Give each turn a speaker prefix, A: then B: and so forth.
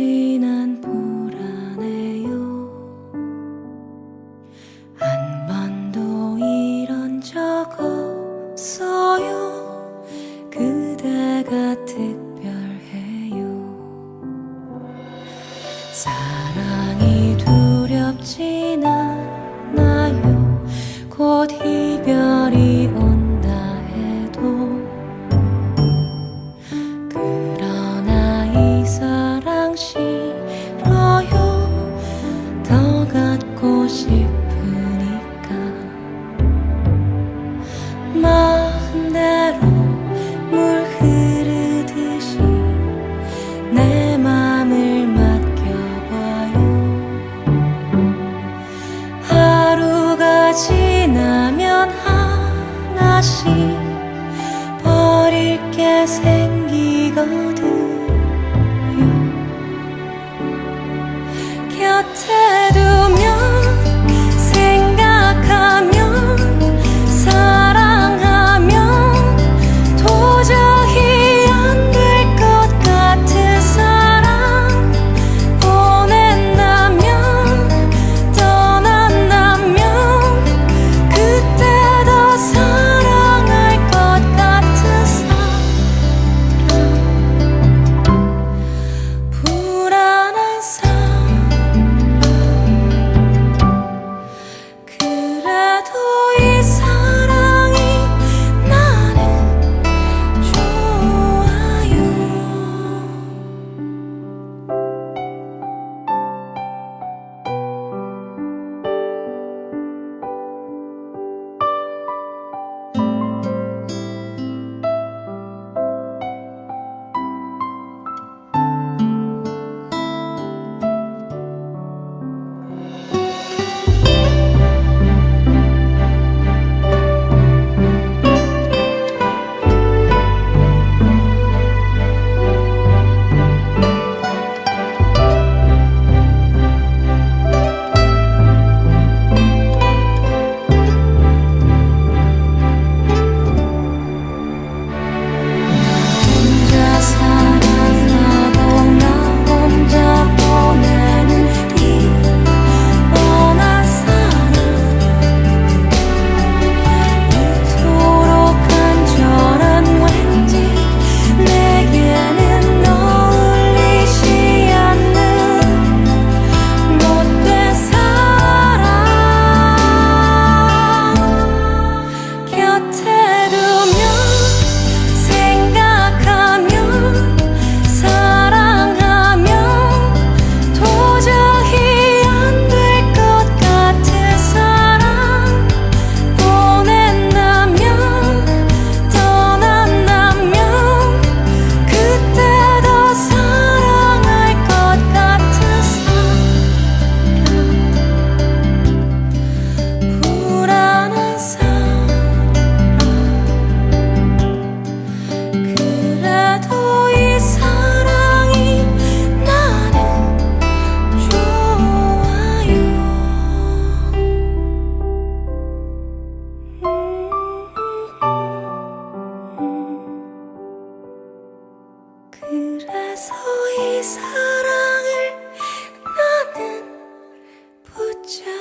A: 지난 보라네요. 한 번도 이런 적 없어요. 그대가 특별해요. 사랑 싶으니까. 마음대로 물 흐르듯이 내 맘을 맡겨봐요. 하루가 지나면 하나씩 버릴 게 생기거든. 家。